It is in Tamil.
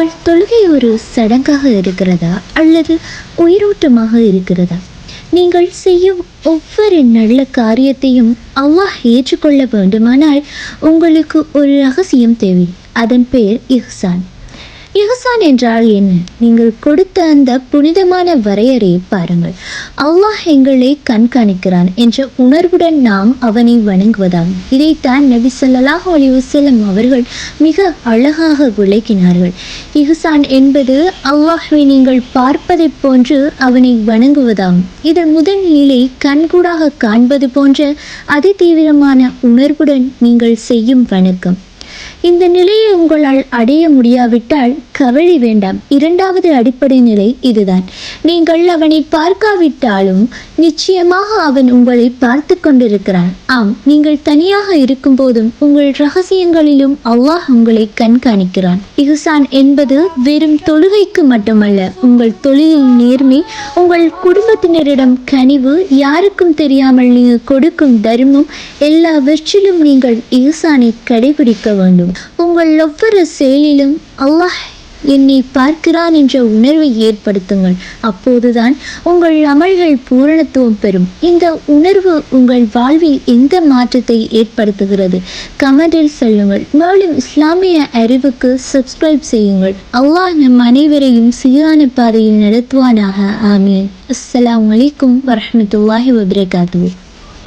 உங்கள் தொழுகை ஒரு சடங்காக இருக்கிறதா அல்லது உயிரோட்டமாக இருக்கிறதா? நீங்கள் செய்யும் ஒவ்வொரு நல்ல காரியத்தையும் அல்லாஹ் ஏற்றுக்கொள்ள வேண்டுமானால் உங்களுக்கு ஒரு ரகசியம் தேவை. அதன் பெயர் இஹ்சான். இஹசான் என்றால் என்ன? நீங்கள் கொடுத்த அந்த புனிதமான வரையறையை பாருங்கள். அல்லாஹ் எங்களை கண்காணிக்கிறான் என்ற உணர்வுடன் நாம் அவனை வணங்குவதாகும். இதைத்தான் நபி ஸல்லல்லாஹு அலைஹி வஸல்லம் அவர்கள் மிக அழகாக விளக்கினார்கள். இஹசான் என்பது அல்லாஹை நீங்கள் பார்ப்பதைப் போன்று அவனை வணங்குவதாகும். இதன் முதல் நிலை கண்கூடாக காண்பது போன்ற அதிதீவிரமான உணர்வுடன் நீங்கள் செய்யும் வணக்கம். இந்த நிலையை உங்களால் அடைய முடியாவிட்டால் கவலை வேண்டாம். இரண்டாவது அடிப்படை நிலை இதுதான். நீங்கள் அவனை பார்க்காவிட்டாலும் நிச்சயமாக அவன் உங்களை பார்த்து கொண்டிருக்கிறான். ஆம் நீங்கள் தனியாக இருக்கும்போதும் உங்கள் ரகசியங்களிலும் அல்லாஹ் உங்களை கண்காணிக்கிறான். இஹ்சான் என்பது வெறும் தொழுகைக்கு மட்டுமல்ல உங்கள் தொழிலின் நேர்மை உங்கள் குடும்பத்தினரிடம் கனிவு யாருக்கும் தெரியாமல் நீங்கள் கொடுக்கும் தர்மம் எல்லாவற்றிலும் நீங்கள் இஹ்சானை கடைபிடிக்க வேண்டும். உங்கள் ஒவ்வொரு செயலிலும் அல்லாஹ் என்னை பார்க்கிறான் என்ற உணர்வை ஏற்படுத்துங்கள். அப்போதுதான் உங்கள் அமல்கள் பூரணத்துவம் பெறும். இந்த உணர்வு உங்கள் வாழ்வில் எந்த மாற்றத்தை ஏற்படுத்துகிறது? கமெண்டில் சொல்லுங்கள். மேலும் இஸ்லாமிய அறிவுக்கு சப்ஸ்கிரைப் செய்யுங்கள். அல்லாஹ் நம் அனைவரையும் சீரான பாதையில் நடத்துவானாக. ஆமீன். அஸ்லாம் வலைக்கும் வரஹ்மத்துல்லாஹி வபரகாத்து